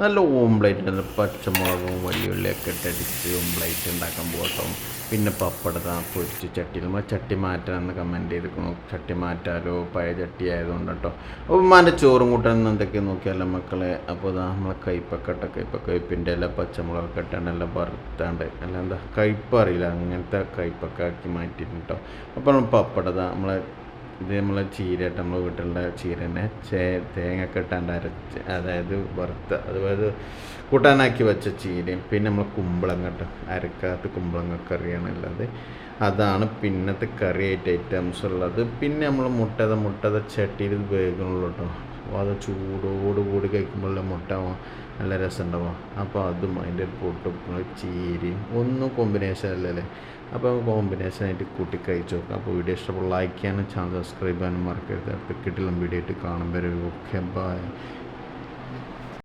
നല്ല ഓംപ്ലേറ്റ് ഉണ്ട് പച്ചമുളകും വലിയുള്ളിയൊക്കെ ഇട്ടടിച്ച് ഓംപ്ലേറ്റ് ഉണ്ടാക്കാൻ പോകട്ടോ. പിന്നെ പപ്പടത പൊരിച്ച് ചട്ടിയിൽ ചട്ടി മാറ്റാമെന്ന് കമന്റ് ചെയ്തിരിക്കുന്നു. ചട്ടി മാറ്റാലോ? പഴയ ചട്ടി ആയതുകൊണ്ട് കേട്ടോ. അപ്പോൾ ഉമ്മാന്റെ ചോറും കൂട്ടാൻ എന്തൊക്കെ നോക്കിയാലോ മക്കളെ? അപ്പോൾ ഇതാ നമ്മളെ കയ്പക്കട്ട കയ്പ കയ്പിന്റെ എല്ലാം പച്ചമുളകൊക്കെ ഇട്ടാണ്ട് എല്ലാം വറുത്താണ്ട് അല്ല എന്താ കയ്പ് അറിയില്ല. അങ്ങനത്തെ കയ്പൊക്കെ ആക്കി മാറ്റിയിട്ടുണ്ട് കേട്ടോ. അപ്പോൾ പപ്പടത നമ്മളെ ഇത് നമ്മളെ ഇട്ട് നമ്മൾ വീട്ടിലുള്ള ചീര തന്നെ. ചേ തേങ്ങ ഇട്ടാണ്ട് അരച്ച് അതായത് വറുത്ത അതായത് കൂട്ടാനാക്കി വെച്ച ചീരയും പിന്നെ നമ്മൾ കുമ്പളങ്ങ അരക്കാത്ത കുമ്പളങ്ങ കറിയാണ് ഉള്ളത്. അതാണ് പിന്നത്തെ കറി ആയിട്ട് ഐറ്റംസ് ഉള്ളത്. പിന്നെ നമ്മൾ മുട്ടത മുട്ടത ചട്ടിയിൽ വേഗമുള്ളൂ കേട്ടോ അത് ചൂടോട് കൂടി കഴിക്കുമ്പോൾ മുട്ട നല്ല രസമുണ്ടാവും. അപ്പോൾ അതും അതിന്റെ പൊട്ടും ചീരയും ഒന്നും കോമ്പിനേഷൻ അല്ലല്ലേ അപ്പോൾ കോമ്പിനേഷനായിട്ട് കൂട്ടി കഴിച്ചു നോക്കാം. അപ്പോൾ വീഡിയോ ഇഷ്ടപ്പെട്ട ലൈക്ക് ചെയ്യാനും ചാനൽ സബ്സ്ക്രൈബ് ചെയ്യാനും മറക്കരുത്. അപ്പോൾ കിട്ടില്ല വീഡിയോ ആയിട്ട് കാണുമ്പോൾ ഓക്കെ ബൈ